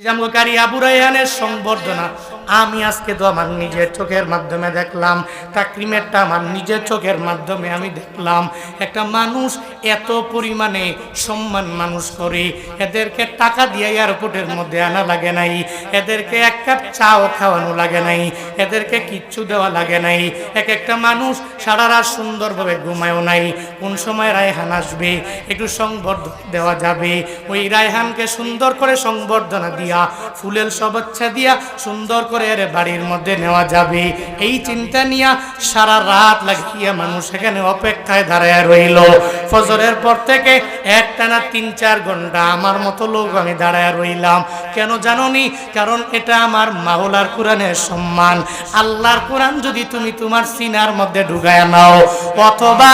জামকারী আবু রায়হানের সংবর্ধনা। আমি আজকে তো আমার নিজের চোখের মাধ্যমে দেখলাম, তাকরিমেরটা আমার নিজের চোখের মাধ্যমে আমি দেখলাম। একটা মানুষ এত পরিমাণে সম্মান মানুষ করে, এদেরকে টাকা দিয়ে এয়ারপোর্টের মধ্যে আনা লাগে নাই, এদেরকে এক কাপ চাও খাওয়ানো লাগে নাই, এদেরকে কিচ্ছু দেওয়া লাগে নাই। এক একটা মানুষ সারা রাত সুন্দরভাবে ঘুমায়ও নাই। কোন সময় রায়হান আসবে, একটু সংবর্ধনা দেওয়া যাবে। ওই রায়হানকে সুন্দর করে সংবর্ধনা দিয়া, ফুলের শুভেচ্ছা দিয়া সুন্দর করে এর বাড়ির মধ্যে নেওয়া যাবে। এই চিন্তা নিয়ে সারা রাত লাগিয়ে মানুষ এখানে অপেক্ষায় দাঁড়ায় রইল। ফজরের পর থেকে একটানা তিন চার ঘণ্টা আমার মতো লোক আমি দাঁড়ায় রইলাম। কেন জানোনি? কারণ এটা আমার মাওলার কোরআনের সম্মান। আল্লাহর কোরআন যদি তুমি তোমার সিনার মধ্যে ঢুকায় নাও, অথবা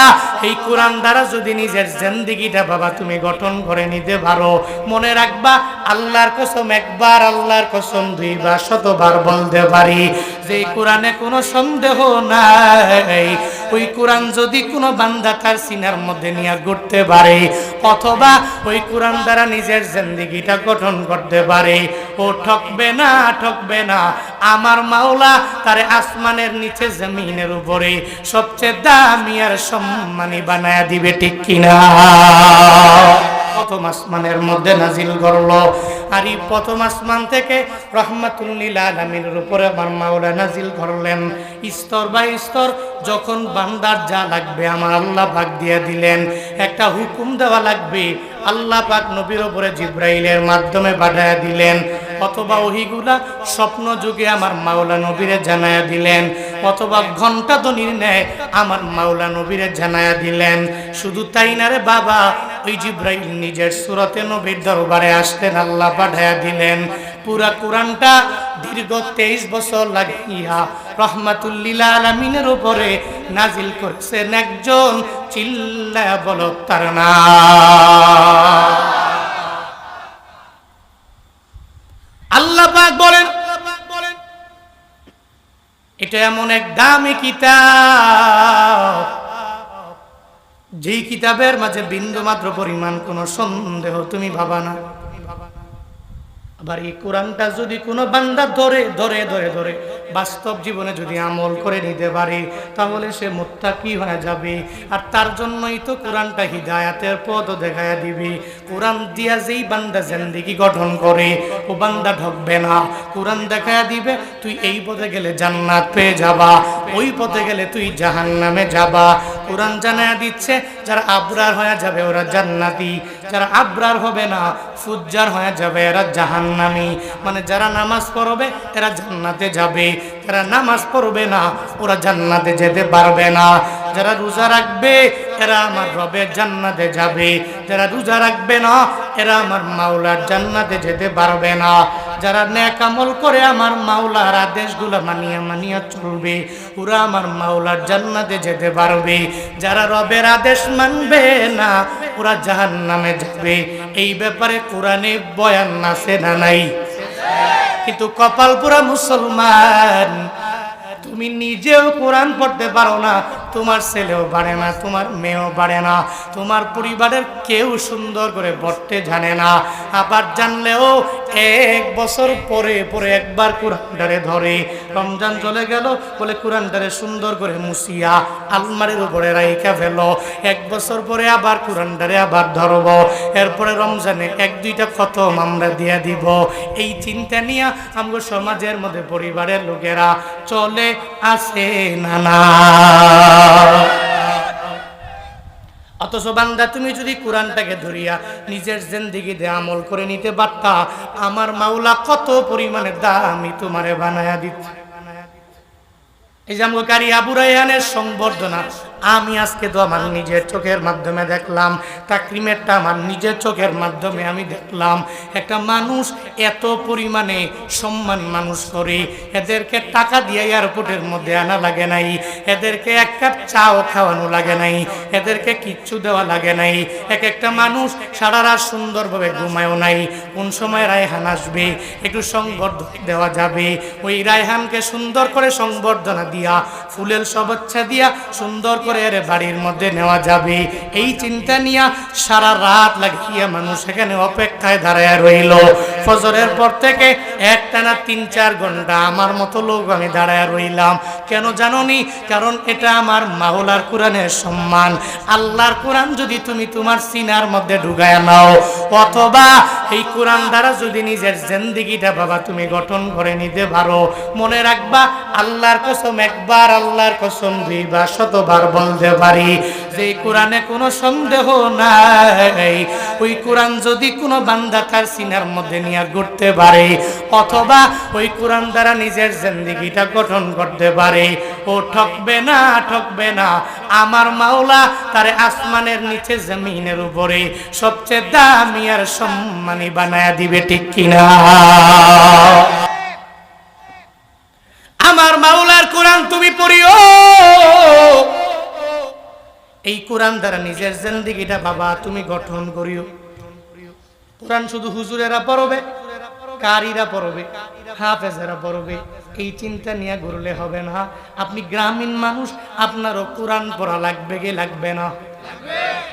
এই কোরআন দ্বারা যদি নিজের জিন্দিগিটা বাবা তুমি গঠন করে নিতে পারো। মনে রাখবা, আল্লাহর কসম একবার, আল্লাহর কসম দুইবার, শতবার বলতে পারি, যে কোরআনে কোনো সন্দেহ নাই। ওই কোরআন যদি কোনো বান্দা তার সিনার মধ্যে নিয়ে ঘুরতে পারে, অথবা ওই কোরআন দ্বারা নিজের জিন্দিগিটা গঠন করতে পারে, ও ঠকবে না ঠকবে না। আমার মাওলা তারে আসমানের নিচে জমিনের উপরে সবচেয়ে দামি আর সম্মানী বানায় দিবে ঠিক কিনা? প্রথম আসমানের মধ্যে নাজিল করল। আর এই প্রথম আসমান থেকে রহমাতুল্লিল আলমিনের উপরে আমার মাওলা নাজিল করলেন। স্তর বাই স্তর যখন বান্দার যা লাগবে আমার আল্লাহ ভাগ দিয়ে দিলেন। একটা হুকুম দেওয়া লাগবে আল্লাহ পাক নবীর উপরে জিব্রাইলের মাধ্যমে পাঠায় দিলেন। অথবা ওহিগুলা স্বপ্ন যুগে আমার মাওলা নবীরে জানায়া দিলেন। অথবা ঘণ্টা তো নির্ণয় আমার মাওলা নবীরে জানায়া দিলেন। শুধু তাই না রে বাবা, ওই জিব্রাইল নিজের সুরতে নবীর দরবারে আসতেন, আল্লাহ পাঠায়া দিলেন। পুরা কোরআনটা দীর্ঘ তেইশ বছর লাগিয়া রহমাতুল্লিল আলমিনের উপরে নাজিল করেছেন একজন চিল্লা বল তার না আল্লাহ বলেন, এটা এমন এক দামি কিতাব, যেই কিতাবের মাঝে বিন্দু মাত্র পরিমাণ কোনো সন্দেহ তুমি ভাবা না। আবার এই কোরআনটা যদি কোনো বান্দা ধরে ধরে ধরে ধরে বাস্তব জীবনে যদি আমল করে নিতে পারে, তাহলে সে মোত্তাকি হয়ে যাবে। আর তার জন্যই তো কোরআনটা হিদায়াতের পদ দেখায়া দিবে। কোরআন দিয়া যেই বান্দা জিন্দিগি গঠন করে, ও বান্দা ঢকবে না। কোরআন দেখায়া দিবে, তুই এই পথে গেলে জান্নাত পেয়ে যাবা, ওই পথে গেলে তুই জাহান্নামে যাবা। কোরআন জানায়া দিচ্ছে, যারা আবরার হয়ে যাবে ওরা জান্নাতি, যারা আবরার হবে না, ফুজ্জার হয়ে যাবে এরা জাহান্নামি মানে যারা নামাজ পড়বে, এরা জান্নাতে যাবে। যারা নামাজ পড়বে না, ওরা জান্নাতে যেতে পারবে না। যারা রোজা রাখবে, এরা আমার রবের জান্নাতে যাবে। যারা রোজা রাখবে না, এরা আমার মাওলার জান্নাতে যেতে পারবে না। যারা ন্যাক আমল করে, আমার মাওলার আদেশগুলো মানিয়া মানিয়ে চলবে। ওরা আমার মাওলার জান্নাতে যেতে পারবে। যারা রবের আদেশ মানবে না, ওরা জাহান নামে যাবে। এই ব্যাপারে কোরআনে বয়ান আছে না নাই? কিন্তু কপাল পুরা মুসলমান, তুমি নিজেও কোরআন পড়তে পারো না তোমার ছেলেও বাড়ে না, তোমার মেয়েও বাড়ে না, তোমার পরিবারের কেউ সুন্দর করে পড়তে জানে না। আবার জানলেও এক বছর পরে পরে একবার কোরআনটারে ধরে, রমজান চলে গেল, বলে কোরআনটারে সুন্দর করে মুসিয়া আলমারির উপরে রাইখা ফেল। এক বছর পরে আবার কোরআনটারে আবার ধরব, এরপরে রমজানে এক, দুইটা খতম আমরা দিয়া দিব। এই চিন্তা নিয়ে আমগো সমাজের মধ্যে পরিবারের লোকেরা চলে আসে না। অথচ বান্দা, তুমি যদি কোরআনটাকে ধরিয়া নিজের জিন্দিগিতে আমল করে নিতে পারতা, আমার মাওলা কত পরিমাণে দামি তোমারে বানায়া দিত। এই যে আবু রায়হানের সংবর্ধনা আমি আজকে তো আমার নিজের চোখের মাধ্যমে দেখলাম, তাকরিমেরটা আমার নিজের চোখের মাধ্যমে আমি দেখলাম। একটা মানুষ এত পরিমাণে সম্মান মানুষ করে, এদেরকে টাকা দিয়ে এয়ারপোর্টের মধ্যে আনা লাগে নাই, এদেরকে এক কাপ চাও খাওয়ানো লাগে নাই, এদেরকে কিচ্ছু দেওয়া লাগে নাই। এক একটা মানুষ সারা রাত সুন্দরভাবে ঘুমায়ও নাই। কোন সময় রায়হান আসবে, একটু সংবর্ধনা দেওয়া যাবে। ওই রায়হানকে সুন্দর করে সংবর্ধনা দিয়া ফুলের শুভেচ্ছা দিয়া সুন্দর করে করে এর বাড়ির মধ্যে নেওয়া যাবে। এই চিন্তা নিয়া সারা রাত লাগিয়ে মানুষ এখানে অপেক্ষায় দাঁড়ায় রইল। ফজরের পর থেকে একটানা তিন, চার ঘণ্টা আমার মতো লোক আমি দাঁড়ায় রইলাম। কেন জানোনি? কারণ এটা আমার মাওলার কোরআনের সম্মান। আল্লাহর কোরআন যদি তুমি তোমার সিনার মধ্যে ঢুকায় নাও, অথবা এই কোরআন দ্বারা যদি নিজের জিন্দিগিটা বাবা তুমি গঠন করে নিতে পারো। মনে রাখবা, আল্লাহর কসম একবার, আল্লাহর কসম দুইবার, শতবার বলতে পারি। যে কোরআনে কোনো সন্দেহ নাই, ওই কোরআন যদি কোনো বান্দা তার সিনার মধ্যে নিয়ে ঘুরতে পারে, অথবা ওই কোরআন দ্বারা নিজের জিন্দিগিটা গঠন করতে পারে, ও ঠকবে না ঠকবে না। আমার মাওলা তারে আসমানের নিচে জমিনের উপরে সবচেয়ে দামি আর সম্মানী বানায়া দিবে, ঠিক কিনা? আমার মাওলার কোরআন তুমি পড়িও। এই কোরআন দ্বারা নিজের জিন্দিগিটা বাবা, তুমি গঠন করিও। কোরআন শুধু হুজুরেরা পড়বে, কারিরা পড়বে, হাফেজেরা পড়বে, এই চিন্তা নিয়ে ঘুরলে হবে না। আপনি গ্রামীণ মানুষ, আপনারও কোরআন পড়া লাগবে কি লাগবে না?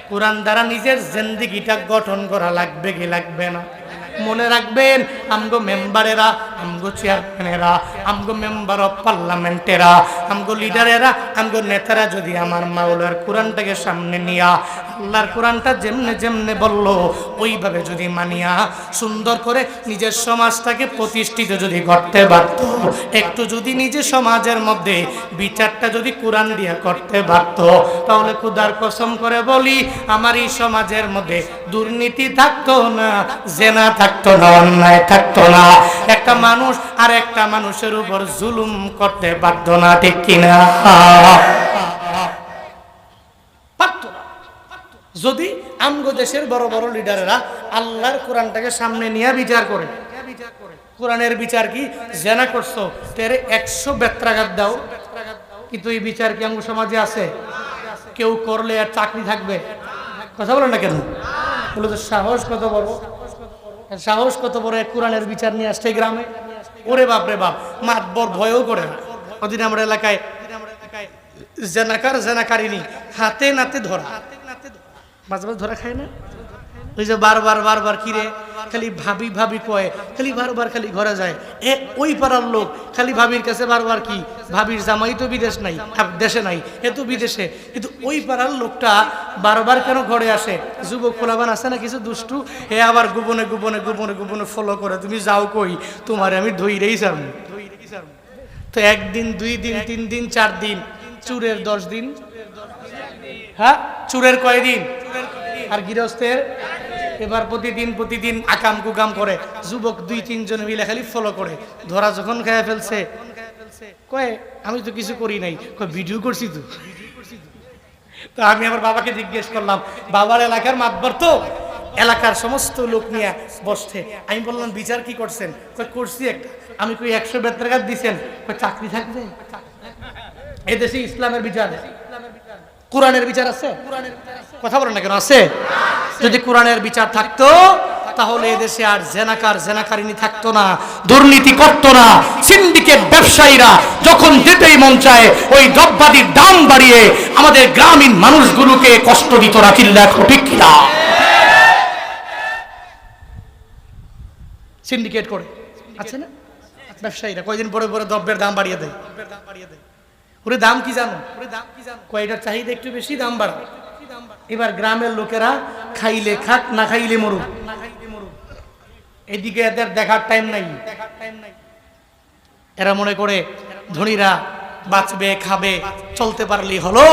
কোরআন দ্বারা নিজের জিন্দিগিটা গঠন করা লাগবে কি লাগবে না? মনে রাখবেন আমগো মেম্বারেরা, আমগো চেয়ারম্যানেরা, আমগো মেম্বার অফ পার্লামেন্টেরা, আমগো লিডারেরা, আমগো নেতারা যদি আমার মাওলার কোরআনটাকে সামনে নিয়া, আল্লাহর কোরআনটা যেমনে যেমনে বলল, ওইভাবে যদি মানিয়া, সুন্দর করে নিজের সমাজটাকে প্রতিষ্ঠিত যদি করতে পারত, একটু যদি নিজে সমাজের মধ্যে বিচারটা যদি কোরআন দিয়া করতে পারত, তাহলে খুদার কসম করে বলি, আমার এই সমাজের মধ্যে দুর্নীতি থাকতো না, জেনা থাকতো না, অন্যায় থাকতো না। একটা মানুষ আর একটা মানুষের উপর জুলুম করতে বাধ্য না, ঠিক কিনা? যদি আমগো দেশের বড় বড় লিডারেরা আল্লাহর কোরআনটাকে সামনে নিয়ে বিচার করে, কোরআনের বিচার কি? জেনা করছ, তেরে একশো বেত্রাঘাত দাও। কিন্তু এই বিচার কি আমগো সমাজে আছে? কেউ করলে আর চাকরি থাকবে? কথা বলেন না কেন? বলে তো সাহস কত বড়? সাহস কত বড় এক কোরআনের বিচার নিয়ে আসছে গ্রামে? ওরে বাপ রে বাপ মাতবর ভয়ও করে না। ওদিন আমার এলাকায় জেনাকার জেনাকারিনী হাতে নাতে ধরা। মাঝে মাঝে ধরা খায় না? ওই যে বারবার বারবার কিরে খালি ভাবি ভাবি কয়, খালি বারবার খালি ঘরে যায়। এ, ওই পাড়ার লোক, খালি ভাবির কাছে বারবার কি? ভাবির জামাই তো বিদেশ নাই দেশে নাই, এ তো বিদেশে। কিন্তু ওই পাড়ার লোকটা বারবার কেন ঘরে আসে? যুবক ফোলাবান আছে না কিছু দুষ্টু? এ আবার গোপনে গোপনে গোপনে গোপনে ফলো করে, তুমি যাও কই? তোমার আমি ধইরেই সারমু তো একদিন, দুই দিন, তিন দিন, চার দিন, চুরের দশ দিন হ্যাঁ চুরের কয়দিন? আর গৃহস্থের এবার প্রতিদিন প্রতিদিন আকাম কুকাম করে। যুবক দুই, তিনজন মিলে খালি ফলো করে। ধরা যখন খেয়ে ফেলছে। কয়ে, আমি তো কিছু করি নাই। ভিডিও করছি তো। তো আমি আমার বাবাকে জিজ্ঞেস করলাম, বাবার এলাকার মাতবার তো? এলাকার সমস্ত লোক নিয়ে বসছে। আমি বললাম, বিচার কি করছেন? করছি একটা। আমি কই, একশো বেত্রাঘাত দিছেন। কয়, চাকরি থাকবে? এদেশে ইসলামের বিচার। কোরআনের বিচার আছে? কথা বলেন না কেন, আছে? যদি কোরআনের বিচার থাকতো, তাহলে এদেশে আর জেনাকার জেনাকারিনী থাকতো না, দুর্নীতি করতো না। সিন্ডিকেট ব্যবসায়ীরা যখন যেতেই মন চায়, ওই দ্রব্যাদির দাম বাড়িয়ে আমাদের গ্রামীণ মানুষগুলোকে কষ্ট দিত না চিল্লা ঠিক কিনা? সিন্ডিকেট করে। আছে না? ব্যবসায়ীরা কয়দিন পরে পরে দ্রব্যের দাম বাড়িয়ে দেয়। ওরে দাম কি জানো? ওরে দাম কি জানো কয়টার চাহিদা একটু বেশি, দাম বাড়ে এবার গ্রামের লোকেরা খাইলে খাক, না খাইলে মরুক। এদিকে এদের দেখার টাইম নাই। এরা মনে করে ধনীরা বাঁচবে, খাবে, চলতে পারলেই হলো।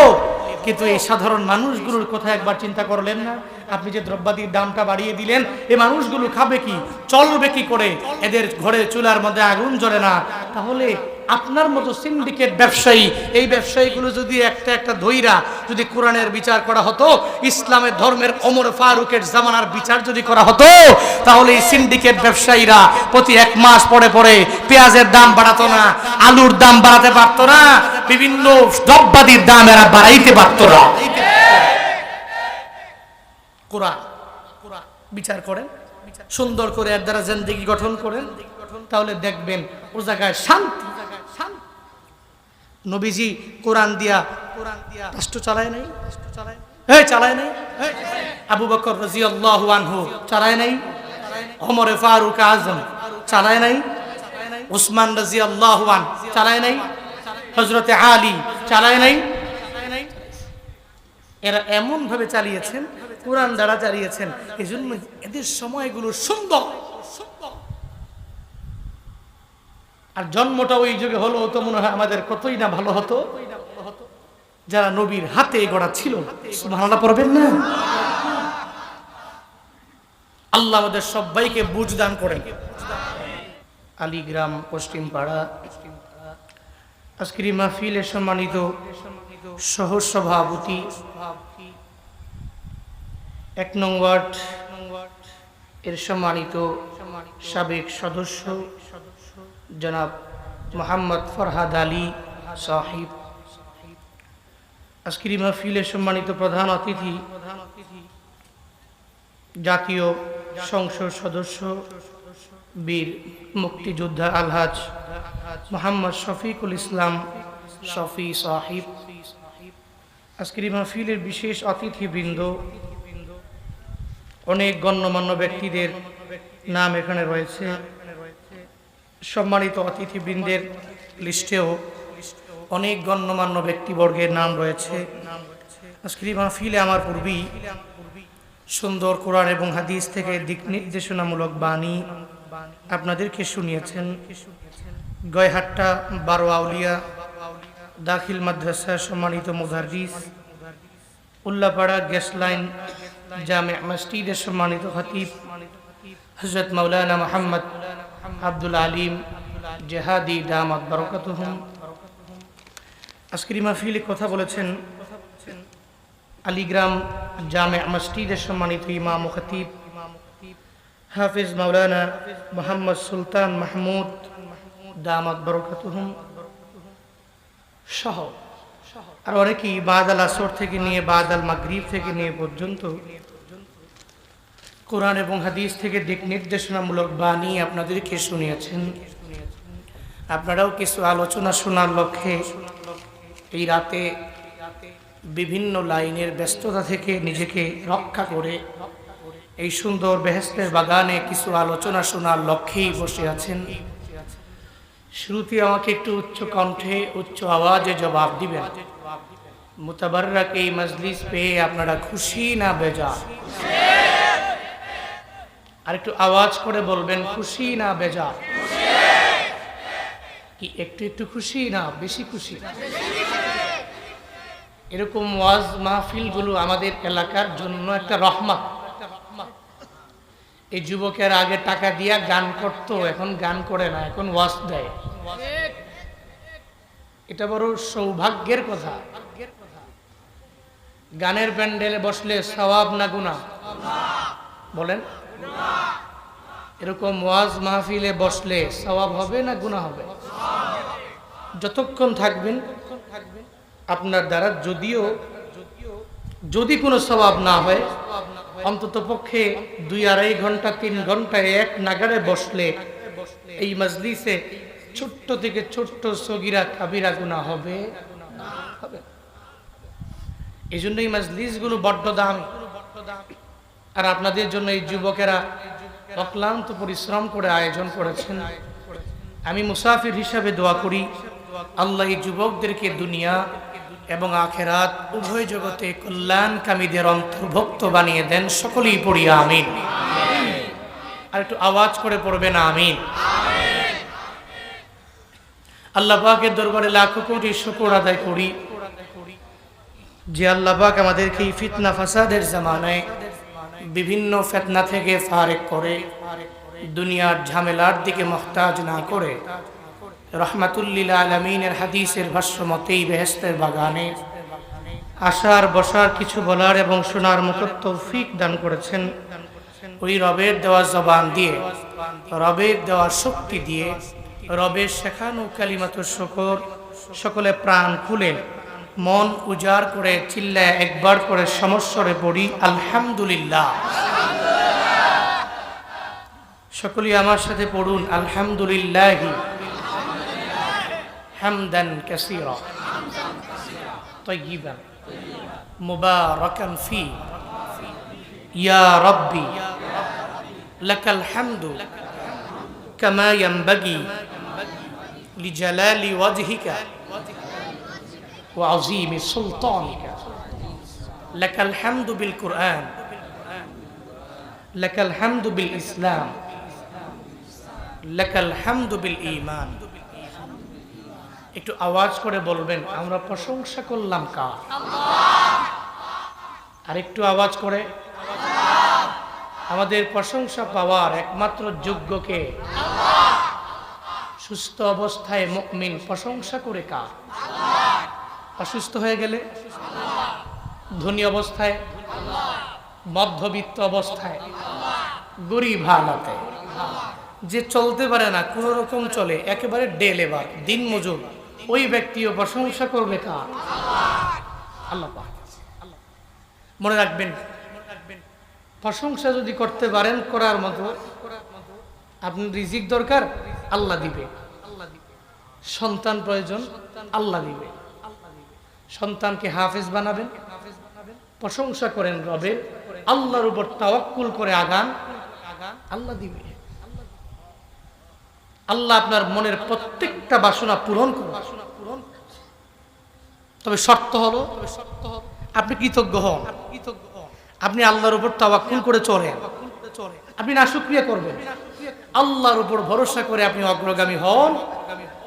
কিন্তু এই সাধারণ মানুষগুলোর কথা একবার চিন্তা করলেন না। আপনি যে দ্রব্যাদির দামটা বাড়িয়ে দিলেন এই মানুষগুলো খাবে কি? চলবে কি করে? এদের ঘরে চুলার মধ্যে আগুন জ্বলে না। তাহলে আপনার মতো সিন্ডিকেট ব্যবসায়ী, এই ব্যবসায়ীগুলো যদি একটা একটা ধৈরা যদি কোরআনের বিচার করা হতো, ইসলামের ধর্মের অমর ফারুকের জামানার বিচার যদি করা হতো, তাহলে এই সিন্ডিকেট ব্যবসায়ীরা প্রতি এক মাস পরে পরে পেঁয়াজের দাম বাড়াতো না, আলুর দাম বাড়াতে পারতো না, বিভিন্ন দ্রব্যাদির দাম এরা বাড়াইতে পারতো না। কোরআন। বিচার করেন, সুন্দর করে এর দ্বারা জিন্দিগি গঠন করেন, তাহলে দেখবেন ও জায়গায় শান্তি। নবীজি কোরআন দিয়া রাষ্ট্র চালায় নাই, এই চালায় নাই আবু বকর রাদিয়াল্লাহু আনহু চালায় নাই, ওমর ফারুক আজম চালায় নাই, উসমান রাদিয়াল্লাহু আন চালায় নাই, হযরতে আলী চালায় নাই এরা এমন ভাবে চালিয়েছেন, কোরআন দ্বারা চালিয়েছেন এই জন্য এদের সময়গুলো সুন্দর। আর জন্মটা ওই যুগে হলো, তো মনে হয় আমাদের কতই না ভালো হতো। যারা নবীর হাতে গড়া ছিল, সুবহানাল্লাহ পড়বেন না? আল্লাহ আমাদের সবাইকে বুঝ দান করেন। আলিগ্রাম পশ্চিম পাড়া আজকের এই মাহফিলের সম্মানিত সহ সভাপতি এক নং ওয়ার্ড। এর সম্মানিত সাবেক সদস্য, জনাব মোহাম্মদ ফরহাদ আলী সাহিব। আজকের মাহফিলের সম্মানিত প্রধান অতিথি, জাতীয় সংসদ সদস্য, বীর মুক্তিযোদ্ধা আলহাজ মোহাম্মদ শফিকুল ইসলাম শফি সাহিব। আজকের এই মাহফিলের বিশেষ অতিথিবৃন্দ, অনেক গণ্যমান্য ব্যক্তিদের নাম এখানে রয়েছে। সম্মানিত অতিথিবৃন্দের লিস্টেও অনেক গণ্যমান্য ব্যক্তিবর্গের নাম রয়েছে। আজকের এই মাহফিলে আমার পূর্বেই সুন্দর কোরআন এবং হাদিস থেকে দিক নির্দেশনামূলক বাণী আপনাদেরকে শুনিয়েছেন। গয়হাট্টা বারো আউলিয়া দাখিল মাদ্রাসা সম্মানিত মুদারিস উল্লাপাড়া গ্যাস লাইন জামে মসজিদের সম্মানিত খতিব হজরত মৌলানা মোহাম্মদ আব্দুল আলিম জেহাদি দামাত বরকতহুম। আজকের এই মাহফিলে কথা বলেছেন আলিগ্রাম জামে মসজিদের সম্মানিত ইমাম খতিব, হাফিজ মৌলানা মোহাম্মদ সুলতান মাহমুদ দামাত বরকতহুম। সহ আর অনেকেই বাদাল আসর থেকে নিয়ে বাদাল মাগরিব থেকে নিয়ে পর্যন্ত কোরআন এবং হাদিস থেকে দিক নির্দেশনামূলক বাণী আপনাদেরকে শুনিয়েছেন। আপনারাও কিছু আলোচনা শোনার লক্ষ্যে এই রাতে বিভিন্ন লাইনের ব্যস্ততা থেকে নিজেকে রক্ষা করে এই সুন্দর বেহেস্তের বাগানে কিছু আলোচনা শোনার লক্ষ্যেই বসে আছেন। শুরুতে আমাকে একটু উচ্চ কণ্ঠে, উচ্চ আওয়াজে জবাব দিবেন। মুতাবাররাকে এই মজলিস পেয়ে আপনারা খুশি না বেজা? আর একটু আওয়াজ করে বলবেন, খুশি না বেজা? কি একটু একটু খুশি না বেশি খুশি? এরকম ওয়াজ মাহফিলগুলো আমাদের এলাকার জন্য একটা রহমত। এই যুবকের আগে টাকা দিয়া গান করতো, এখন গান করে না, এখন ওয়াজ দেয়। এটা বড় সৌভাগ্যের কথা। গানের প্যান্ডেলে বসলে সওয়াব না গুনা বলেন। এরকম ওয়াজ মাহফিলে বসলে সওয়াব হবে না গুনাহ হবে? যতক্ষণ থাকবেন, আপনার দ্বারা যদিও, যদি কোনো স্বভাব না হয় অন্তত পক্ষে দুই আড়াই ঘণ্টা, তিন ঘন্টায় এক নাগারে বসলে এই মজলিসে ছোট্ট থেকে ছোট্ট সগিরা কাবিরা গুণা হবে এই জন্য এই মজলিসগুলো বড্ড দাম। আর আপনাদের জন্য এই যুবকেরা অক্লান্ত পরিশ্রম করে আয়োজন করেছেন। আমি মুসাফির হিসাবে দোয়া করি, আল্লাহ এই যুবকদেরকে দুনিয়া এবং আখেরাত উভয় জগতে কল্যাণকামীদের অন্তর্ভুক্ত বানিয়ে দেন সকলেই পড়িয়া আমিন। আর একটু আওয়াজ করে পড়বে না আমিন। আল্লাহ পাকের দরবারে লাখো কোটি শুকর আদায় করি যে আল্লাহ পাক আমাদেরকে এই ফিতনা ফাসাদের জামানায় বিভিন্ন ফেতনা থেকে ফারেক করে দুনিয়ার ঝামেলার দিকে মহতাজ না করে রহমাতুল্লিল আলমিনের হাদিসের ভাষ্য মতেই বেহেস্তের বাগানে আসার বসার, কিছু বলার এবং শোনার মতো তৌফিক দান করেছেন ওই রবের দেওয়া জবান দিয়ে, রবের দেওয়া শক্তি দিয়ে, রবের শেখানো কালিমাত শকর সকলে প্রাণ খুলে, মন উজাড় করে, চিল্লায় একবার করে সমস্যরে পড়ি, আলহামদুলিল্লাহ। সকলেই আমার সাথে পড়ুন, আলহামদুলিল্লাহ। حمدا كثيرا. طيبا. مباركا فيه. يا ربي لك الحمد كما ينبغي لجلال وجهك وعظيم سلطانك. لك الحمد بالقرآن لك الحمد بالإسلام لك الحمد بالإيمان. একটু আওয়াজ করে বলবেন, আমরা প্রশংসা করলাম কার? আর একটু আওয়াজ করে, আমাদের প্রশংসা পাওয়ার একমাত্র যোগ্যকে সুস্থ অবস্থায় মুকমিন প্রশংসা করে কার? অসুস্থ হয়ে গেলে? ধনী অবস্থায়? মধ্যবিত্ত অবস্থায়? গরিব হালাতে? যে চলতে পারে না, কোনো রকম চলে, একেবারে ডে লেবার দিন মজুর ওই ব্যক্তিও প্রশংসা করবে কার? আল্লাহ মনে রাখবেন, প্রশংসা যদি করতে পারেন, করার মতো আপনি রিজিক দরকার, আল্লাহ দিবে। সন্তান প্রয়োজন, আল্লাহ দিবে। সন্তানকে হাফেজ বানাবেন, প্রশংসা করেন রবে আল্লাহর উপর তাওয়াক্কুল করে আগান, আল্লাহ দিবে। আল্লাহ আপনার মনের প্রত্যেকটা বাসনা পূরণ করুন। তবে শর্ত হলো, আপনি কৃতজ্ঞ হন। আপনি আল্লাহর উপর তাওয়াক্কুল করে চলেন। আপনি না শুক্রিয়া করবেন। আল্লাহর উপর ভরসা করে আপনি অগ্রগামী হন।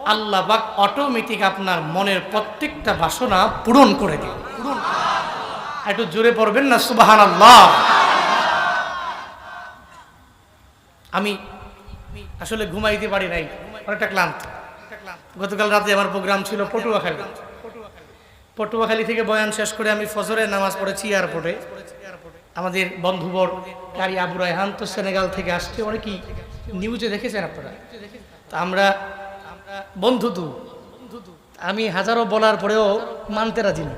আল্লাহ পাক অটোমেটিক আপনার মনের প্রত্যেকটা বাসনা পূরণ করে দিন। একটু জোরে পড়বেন না? সুবাহান আল্লাহ আমি আসলে ঘুমাইতে পারি নাই। অনেকটা ক্লান্ত। গতকাল রাতে আমার প্রোগ্রাম ছিল পটুয়াখালী। পটুয়াখালী থেকে বয়ান শেষ করে আমি ফজরের নামাজ পড়েছি এয়ারপোর্টে। আমাদের বন্ধুবর কারি আবু রায়হান তো সেনেগাল থেকে আসছে, অনেকেই নিউজে দেখেছেন আপনারা। তা আমরা, বন্ধু তো আমি হাজারো বলার পরেও মানতে রাজি না।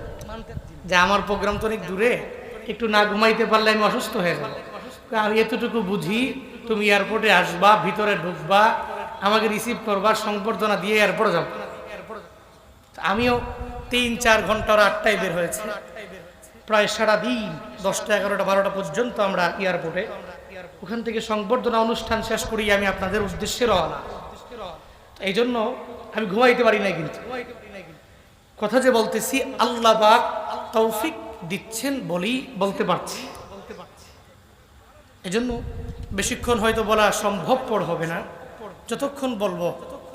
যে আমার প্রোগ্রাম তো অনেক দূরে, একটু না ঘুমাইতে পারলে আমি অসুস্থ হয়ে যাব। আমি এতটুকু বুঝি, তুমি এয়ারপোর্টে আসবা, ভিতরে ঢুকবা, আমাকে রিসিভ করবা, সংবর্ধনা দিয়ে এয়ারপোর্টে যাব। আমিও তিন চার ঘণ্টার আটটায় বের হয়েছে। প্রায় সারাদিন দশটা, এগারোটা, বারোটা পর্যন্ত আমরা এয়ারপোর্টে। ওখান থেকে সংবর্ধনা অনুষ্ঠান শেষ করি, আমি আপনাদের উদ্দেশ্যে রওনা। এই জন্য আমি ঘুমাইতে পারি না কিন্তু। কথা যে বলতেছি, আল্লাহ পাক তৌফিক দিচ্ছেন বলেই বলতে পারছি। এজন্য বেশিক্ষণ হয়তো বলা সম্ভবপর হবে না। যতক্ষণ বলব,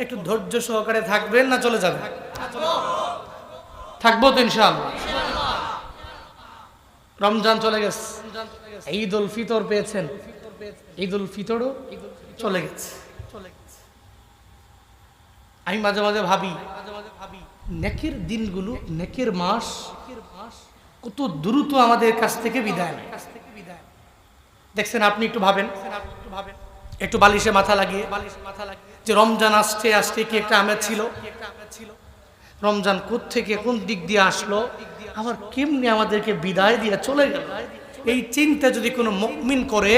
একটু ধৈর্য সহকারে থাকবেন না চলে যাবেন। থাকব তো ইনশাআল্লাহ। রমজান চলে গেছে। ঈদ উল ফিতর পেয়েছেন। ঈদ উল ফিতরও চলে গেছে। আমি মাঝে মাঝে ভাবি, নেকের দিনগুলো, নেকের মাস কত দ্রুত আমাদের কাছ থেকে বিদায় নেয়। দেখছেন, আপনি একটু ভাবেন। একটু বালিশে মাথা লাগিয়ে বালিশে মাথা যে রমজান আসছে আসছে কি একটা আমেজ ছিল? রমজান থেকে কোন দিক দিয়ে আসলো? আবার কেমনি আমাদেরকে বিদায় দিয়ে চলে গেল? এই চিন্তা যদি কোনো মুকমিন করে,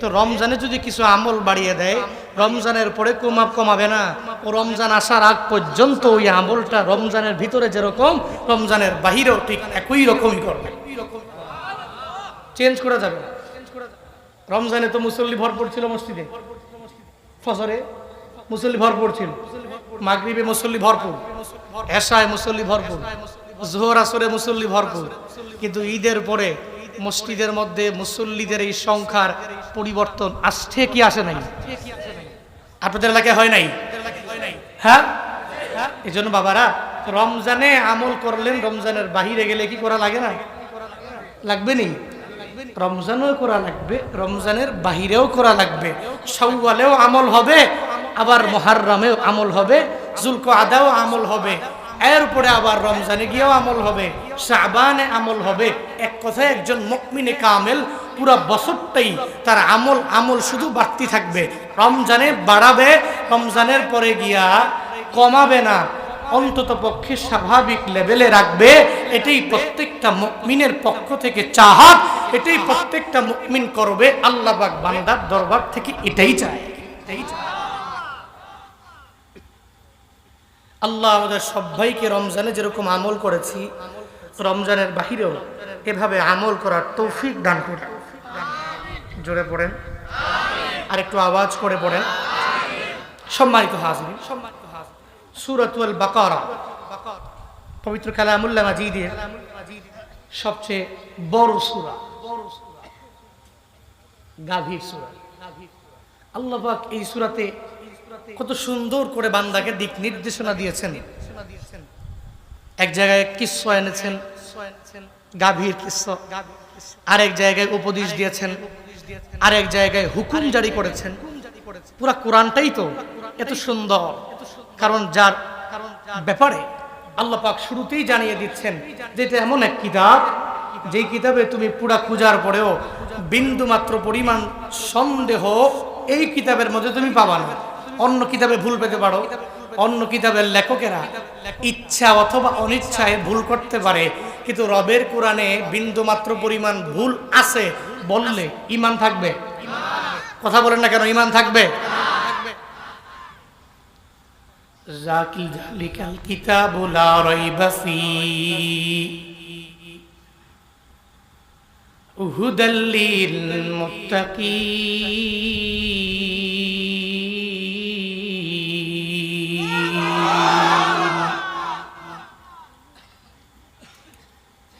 তো রমজানে যদি কিছু আমল বাড়িয়ে দেয়, রমজানের পরে কমা কমাবে না। ও রমজান আসার আগ পর্যন্ত ওই আমলটা রমজানের ভিতরে যেরকম, রমজানের বাহিরেও ঠিক একই রকমই করবে। চেঞ্জ করা যাবে রমজানে তো মুসল্লি ভরপুর ছিল মসজিদে। ফসরে মুসল্লি ভরপুর ছিল। মাগরিবে মুসল্লি ভরপুর, এশায় মুসল্লি ভরপুর, জোহর আসরে মুসল্লি ভরপুর। কিন্তু ঈদের পরে মসজিদের মধ্যে মুসল্লিদের এই সংখ্যার পরিবর্তন আসছে কি আসে নাই? আপনাদের এলাকায় হয় নাই? হ্যাঁ? এই জন্য বাবারা, রমজানে আমল করলেন, রমজানের বাহিরে গেলে কি করা লাগে না? লাগবে নি? রমজানও করা লাগবে, রমজানের বাহিরেও করা লাগবে। সৌওয়ালেও আমল হবে আবার মহাররামেও আমল হবে জুলকো আদাও আমল হবে। এরপরে আবার রমজানে গিয়েও আমল হবে, শাবানে আমল হবে। এক কথায় একজন মকমিনে কামেল পুরো বছরটাই তার আমল আমল শুধু বাড়তি থাকবে। রমজানে বাড়াবে, রমজানের পরে গিয়া কমাবে না, অন্তত পক্ষে স্বাভাবিক লেভেলে রাখবে। এটাই প্রত্যেকটা মুকমিনের পক্ষ থেকে চাহাত, এটাই প্রত্যেকটা মুকমিন করবে, আল্লাহ পাক বান্দার দরবার থেকে এটাই চায়। এটাই চায়। আল্লাহ আমাদের সবাইকে রমজানে যেরকম আমল করেছি, রমজানের বাহিরেও এভাবে আমল করার তৌফিক দান করে জোরে পড়েন। আর একটু আওয়াজ করে পড়েন। সম্মানিত হাজির সম্মানিত সুরাতুল বাকারা, পবিত্র কালামুল্লাহ মাজিদের সবচেয়ে বড় সুরা, গাভীর সুরা। আল্লাহ এই সূরাতে কত সুন্দর করে বান্দাকে দিক নির্দেশনা দিয়েছেন। এক জায়গায় কিস্সা এনেছেন, গাভীর কিস্সা। আরেক জায়গায় উপদেশ দিয়েছেন, আরেক জায়গায় হুকুম জারি করেছেন। পুরা কোরআনটাই তো এত সুন্দর। কারণ যার ব্যাপারে আল্লাহ পাক শুরুতেই জানিয়ে দিচ্ছেন যে এটা এমন এক কিতাব, যেই কিতাবে তুমি পুরা পূজার পরেও বিন্দু মাত্র পরিমাণ সন্দেহ এই কিতাবের মধ্যে তুমি পাবা না। অন্য কিতাবে ভুল পেতে পারো। অন্য কিতাবের লেখকেরা ইচ্ছা অথবা অনিচ্ছায় ভুল করতে পারে। কিন্তু রবের কোরআনে বিন্দু মাত্র পরিমাণ ভুল আছে বললে ইমান থাকবে। কথা বলেন না কেন ইমান থাকবে। জাকি জালিকাল লা রাইবা ফি। মুত্তাকিন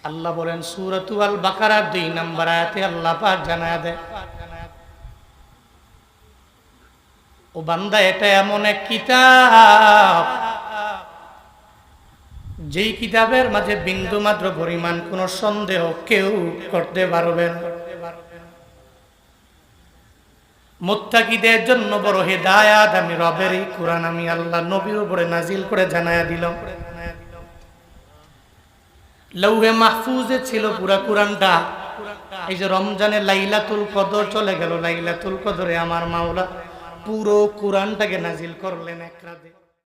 আল্লাহ বলেন, সূরাতু আল বাকারা দুই নম্বর আয়াতে আল্লাহ পাক জানায় দেয়, ও বান্দা, এটা এমন এক কিতাব, যেই কিতাবের মাঝে বিন্দু মাত্র পরিমাণ কোন সন্দেহ কেউ করতে পারবে না। মোত্তাকিদের জন্য বড় হেদায়াত আমি রবের এই কোরআন আমি আল্লাহ নবীর উপরে নাজিল করে জানায়া দিলাম। লৌহে মাহফুজে ছিল পুরা কোরআনটা। এই যে রমজানে লাইলাতুল কদর চলে গেল, লাইলাতুল কদরে আমার মাওলা পুরো কোরআনটাকে নাজিল করলেন এক রাতে।